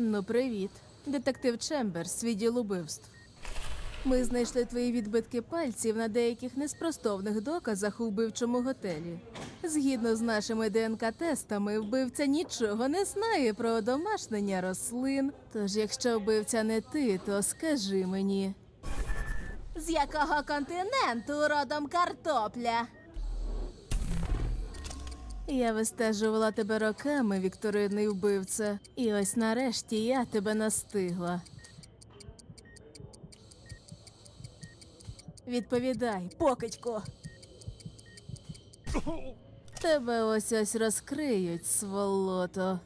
Ну, привіт. Детектив Чемберс, відділ убивств. Ми знайшли твої відбитки пальців на деяких неспростовних доказах у вбивчому готелі. Згідно з нашими ДНК-тестами, вбивця нічого не знає про одомашнення рослин. Тож, якщо вбивця не ти, то скажи мені. З якого континенту родом картопля? Я вистежувала тебе роками, Вікторинний вбивця, і ось нарешті я тебе настигла. Відповідай, покидько. Тебе ось ось розкриють, сволото.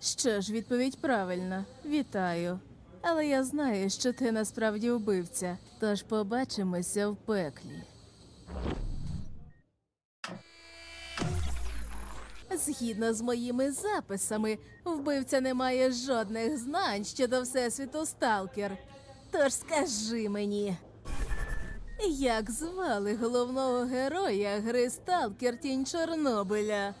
Що ж, відповідь правильна. Вітаю. Але я знаю, що ти насправді вбивця, тож побачимося в пеклі. Згідно з моїми записами, вбивця не має жодних знань щодо всесвіту Сталкер. Тож скажи мені, як звали головного героя гри Сталкер Тінь Чорнобиля?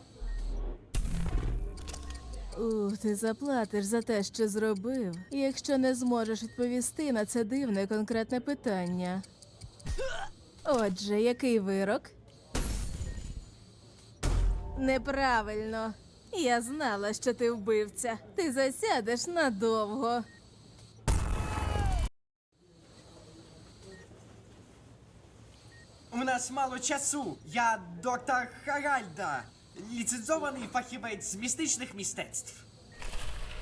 У, ти заплатиш за те, що зробив, якщо не зможеш відповісти на це дивне конкретне питання. Отже, який вирок? Неправильно. Я знала, що ти вбивця. Ти засядеш надовго. У нас мало часу. Я доктор Харальда, ліцензований фахівець з містичних мистецтв.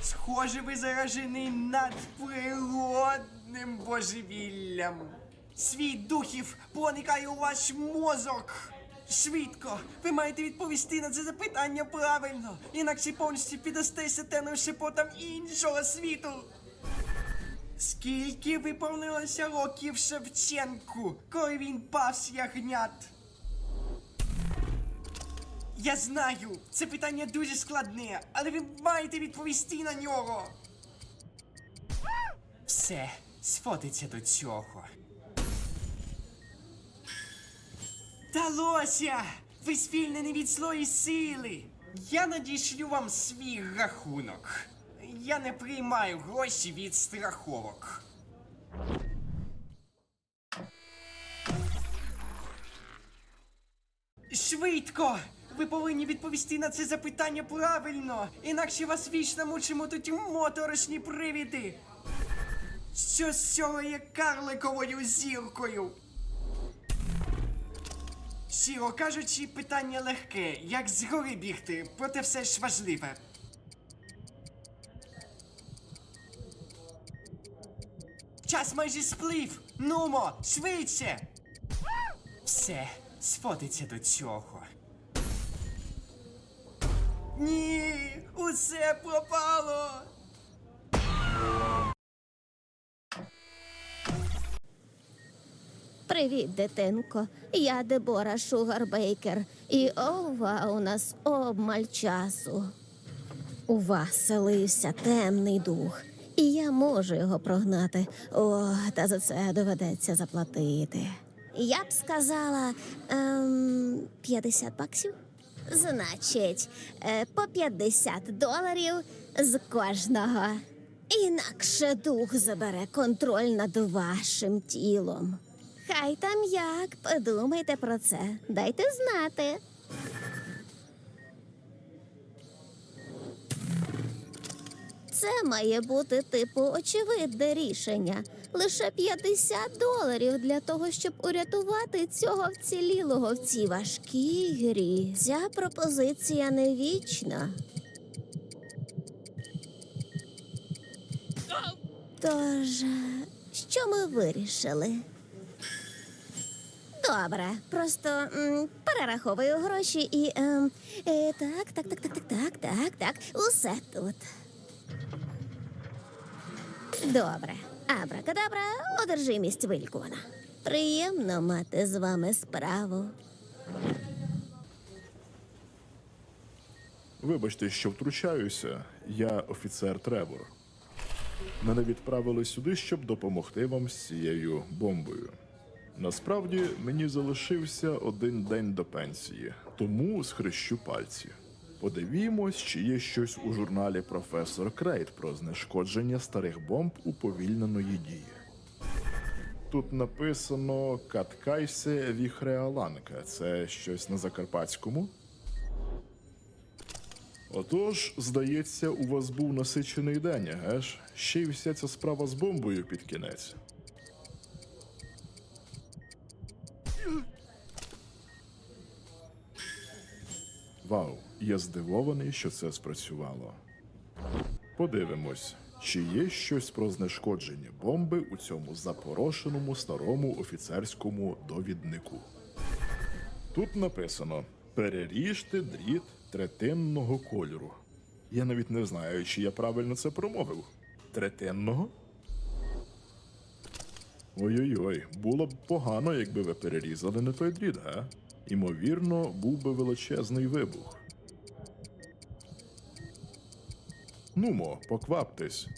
Схоже, ви заражений надприродним божевіллям. Світ духів проникає у ваш мозок. Швидко, ви маєте відповісти на це запитання правильно, інакше повністю піддастеся темним шепотам іншого світу. Скільки виповнилося років Шевченку, коли він пас ягнят? Я знаю, це питання дуже складне, але ви маєте відповісти на нього. Все, сфотиться до цього. Вдалося! Ви звільнені від злої сили. Я надішлю вам свій рахунок. Я не приймаю гроші від страховок. Швидко! Ви повинні відповісти на це запитання правильно, інакше вас вічно мучимуть моторошні привіди. Що з цього є карликовою зіркою? Щиро кажучи, питання легке, як згори бігти, проте все ж важливе. Час майже сплив. Нумо, швидше. Все, сфотиться до цього. Ні, усе пропало. Привіт, дитинко. Я Дебора Шугарбейкер. І ова у нас обмаль часу. У вас селився темний дух, і я можу його прогнати. О, та за це доведеться заплатити. Я б сказала ем, 50 баксів. Значить, е, по 50 доларів з кожного. Інакше дух забере контроль над вашим тілом. Хай там як, подумайте про це. Дайте знати. Це має бути типу очевидне рішення. Лише 50 доларів для того, щоб урятувати цього вцілілого в цій важкій грі. Ця пропозиція не вічна. Тож, що ми вирішили? Добре, просто м, перераховую гроші і. ем, е, так, так, так, так, так, так, так, так. Усе тут. Добре. Абракадабра, одержи місць вилікувана. Приємно мати з вами справу. Вибачте, що втручаюся. Я офіцер Тревор. Мене відправили сюди, щоб допомогти вам з цією бомбою. Насправді мені залишився один день до пенсії, тому схрещу пальці. Подивімось, чи є щось у журналі професор Крейт про знешкодження старих бомб уповільненої дії. Тут написано Каткайсе Віхреаланка. Це щось на закарпатському. Отож, здається, у вас був насичений день, еге ж? Ще й вся ця справа з бомбою під кінець. Вау, я здивований, що це спрацювало. Подивимось, чи є щось про знешкодження бомби у цьому запорошеному старому офіцерському довіднику. Тут написано: переріжте дріт третинного кольору. Я навіть не знаю, чи я правильно це промовив. Третинного? Ой-ой-ой, було б погано, якби ви перерізали не той дріт, га? Імовірно, був би величезний вибух. Нумо, покваптесь.